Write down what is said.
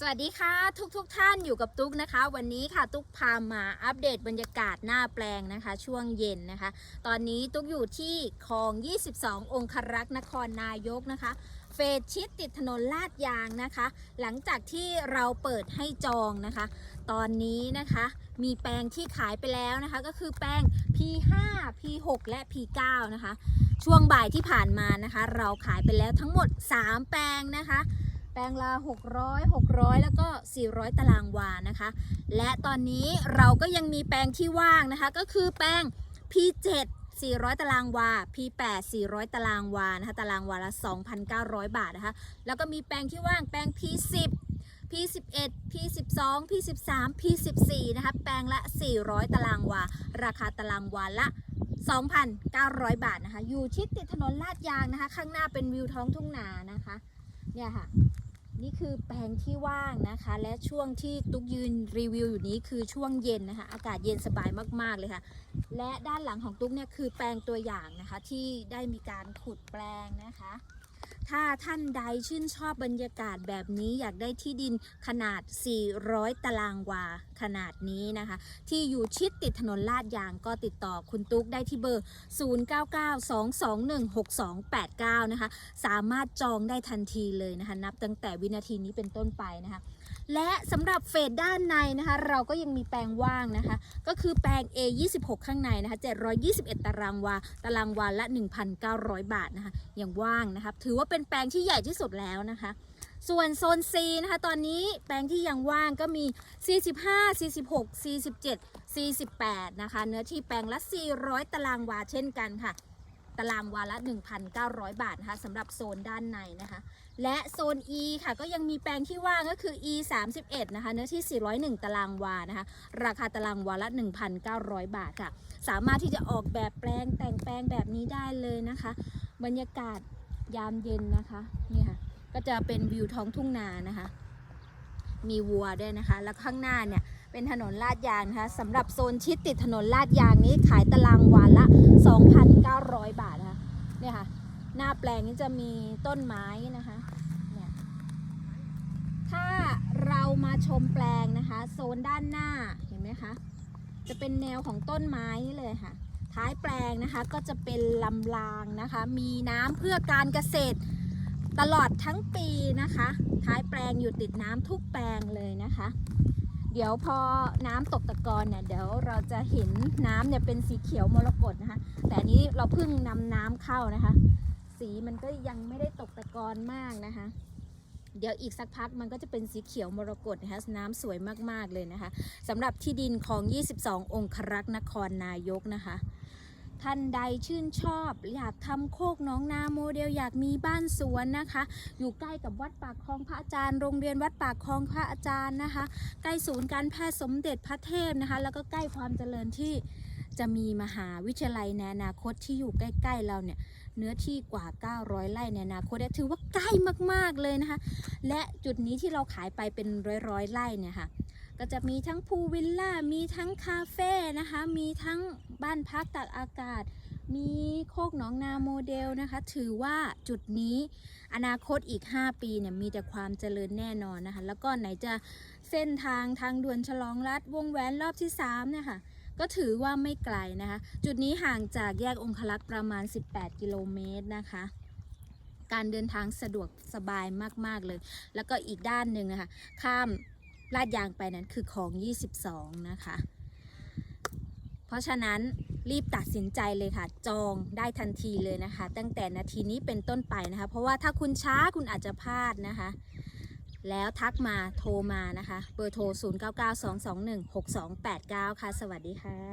สวัสดีค่ะทุกทุกท่านอยู่กับตุ๊กนะคะ วันนี้ค่ะตุ๊กพามาอัปเดตบรรยากาศหน้าแปลงนะคะ ช่วงเย็นนะคะ ตอนนี้ตุ๊กอยู่ที่คลอง 22 องครักษ์นครนายกนะคะ เฟสชิดติดถนนลาดยางนะคะ หลังจากที่เราเปิดให้จองนะคะ ตอนนี้นะคะมีแปลงที่ขายไปแล้วนะคะ ก็คือแปลง P5 P6 และ P9 นะคะ ช่วงบ่ายที่ผ่านมานะคะ เราขายไปแล้วทั้งหมด 3 แปลงนะคะ แปลงละ600 600 แล้วก็ 400 ตารางวานะคะ และตอนนี้เราก็ยังมีแปลงที่ว่างนะคะ ก็คือแปลง P7 400 ตารางวา P8 400 ตารางวานะคะ ตารางวาละ 2,900 บาทนะคะ แล้วก็มีแปลงที่ว่างแปลง P10 P11 P12 P13 P14 นะคะ แปลงละ 400 ตารางวา ราคาตารางวาละ2,900 บาทนะคะ อยู่ชิดติดถนนลาดยางนะคะ ข้างหน้าเป็นวิวท้องทุ่งนานะคะ เนี่ยค่ะ นี่คือแปลงที่ว่างนะคะ และช่วงที่ตุ๊กยืนรีวิวอยู่นี้คือช่วงเย็นนะคะ อากาศเย็นสบายมากๆเลยค่ะ และด้านหลังของตุ๊กเนี่ยคือแปลงตัวอย่างนะคะ ที่ได้มีการขุดแปลงนะคะ ถ้าท่านใดชื่นชอบบรรยากาศแบบนี้อยากได้ที่ดินขนาด 400 ตารางวาขนาดนี้นะคะ ที่อยู่ชิดติดถนนลาดยางก็ติดต่อคุณตุ๊กได้ที่เบอร์ 0992216289 นะคะ สามารถจองได้ทันทีเลยนะคะ นับตั้งแต่วินาทีนี้เป็นต้นไปนะคะและสำหรับเฟสด้านในนะคะ เราก็ยังมีแปลงว่างนะคะ ก็คือแปลง A26 ข้างในนะคะ721 ตารางวา ตารางวาละ 1,900 บาทนะคะยังว่างนะคะถือว่าเป็น็นแปลงที่ใหญ่ที่สุดแล้วนะคะ ส่วนโซน C นะคะ ตอนนี้แปลงที่ยังว่างก็มี 45 46 47 48 นะคะ เนื้อที่แปลงละ 400 ตารางวาเช่นกันค่ะ ตารางวาละ 1,900 บาทนะคะสำหรับโซนด้านในนะคะ และโซน E ค่ะ ก็ยังมีแปลงที่ว่างก็คือ E 31นะคะ เนื้อที่ 401 ตารางวานะคะ ราคาตารางวาละ 1,900 บาทค่ะ สามารถที่จะออกแบบแปลงแต่งแปลงแบบนี้ได้เลยนะคะ บรรยากาศ ยามเย็นนะคะนี่ค่ะก็จะเป็นวิวท้องทุ่งนานะคะ มีวัวด้วยนะคะ แล้วข้างหน้าเนี่ยเป็นถนนลาดยางนะคะสำหรับโซนชิดติดถนนลาดยางนี้ขายตารางวาละ 2,900 บาทนะคะเนี่ยค่ะ หน้าแปลงนี้จะมีต้นไม้นะคะเนี่ยถ้าเรามาชมแปลงนะคะ โซนด้านหน้าเห็นไหมคะจะเป็นแนวของต้นไม้นี่เลยค่ะ ท้ายแปลงนะคะก็จะเป็นลำรางนะคะ มีน้ำเพื่อการเกษตรตลอดทั้งปีนะคะ ท้ายแปลงอยู่ติดน้ำทุกแปลงเลยนะคะ เดี๋ยวพอน้ำตกตะกอนเนี่ยเดี๋ยวเราจะเห็นน้ำเนี่ยเป็นสีเขียวมรกตนะคะ แต่อันนี้เราเพิ่งนำน้ำเข้านะคะ สีมันก็ยังไม่ได้ตกตะกอนมากนะคะ เดี๋ยวอีกสักพักมันก็จะเป็นสีเขียวมรกตนะคะน้ำสวยมากๆเลยนะคะสำหรับที่ดินของ 22 องครักษ์นครนายกนะคะ ท่านใดชื่นชอบ อยากทำโคกน้องนาโมเดล อยากมีบ้านสวนนะคะ อยู่ใกล้กับวัดปากคลองพระอาจารย์ โรงเรียนวัดปากคลองพระอาจารย์นะคะ ใกล้ศูนย์การแพทย์สมเด็จพระเทพนะคะ แล้วก็ใกล้ความเจริญที่จะมีมหาวิทยาลัยในอนาคตที่อยู่ใกล้ ๆ เราเนี่ยเนื้อที่กว่า 900 ไร่ในอนาคตถือว่าใกล้มากๆเลยนะคะ และจุดนี้ที่เราขายไปเป็นร้อยๆไร่เนี่ยค่ะ ก็จะมีทั้งพูลวิลล่า มีทั้งคาเฟ่นะคะ มีทั้งบ้านพักตากอากาศ มีโคกหนองนาโมเดลนะคะ ถือว่าจุดนี้อนาคตอีก 5 ปีเนี่ยมีแต่ความเจริญแน่นอนนะคะ แล้วก็ไหนจะเส้นทางทางด่วนฉลองรัฐวงแหวนรอบที่3เนี่ยค่ะก็ถือว่าไม่ไกลนะคะ จุดนี้ห่างจากแยกองคลักษ์ประมาณ 18 กิโลเมตรนะคะ การเดินทางสะดวกสบายมาก ๆ เลย แล้วก็อีกด้านหนึ่งนะคะ ข้าม ลาดยางไปนั้นคือของ 22 นะคะ เพราะฉะนั้นรีบตัดสินใจเลยค่ะ จองได้ทันทีเลยนะคะ ตั้งแต่นาทีนี้เป็นต้นไปนะคะ เพราะว่าถ้าคุณช้าคุณอาจจะพลาดนะคะ แล้วทักมาโทรมานะคะ เบอร์โทร 0992216289 ค่ะ สวัสดีค่ะ